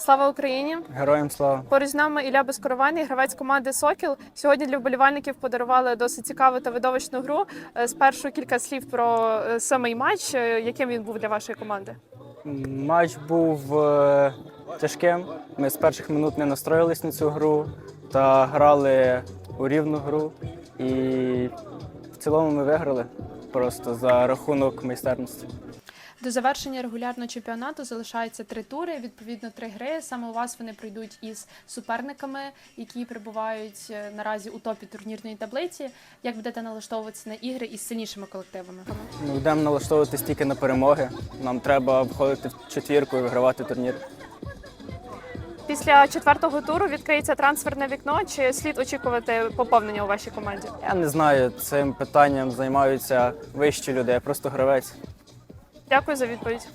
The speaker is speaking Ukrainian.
Слава Україні! Героям слава. Поруч з нами Ілля Безкоровайний, гравець команди Сокіл. Сьогодні для вболівальників подарували досить цікаву та видовищну гру. Е, Спершу кілька слів про е, самий матч. Е, Яким він був для вашої команди? Матч був е, тяжким. Ми з перших минут не настроїлись на цю гру та грали у рівну гру. І в цілому ми виграли просто за рахунок майстерності. До завершення регулярного чемпіонату залишаються три тури. Відповідно, три гри. Саме у вас вони пройдуть із суперниками, які перебувають е, наразі у топі турнірної таблиці. Як будете налаштовуватися на ігри із сильнішими колективами? Ми будемо налаштовуватись тільки на перемоги. Нам треба входити в четвірку і вигравати турнір. Після четвертого туру відкриється трансферне вікно. Чи слід очікувати поповнення у вашій команді? Я не знаю, цим питанням займаються вищі люди, я просто гравець. Дякую за відповідь.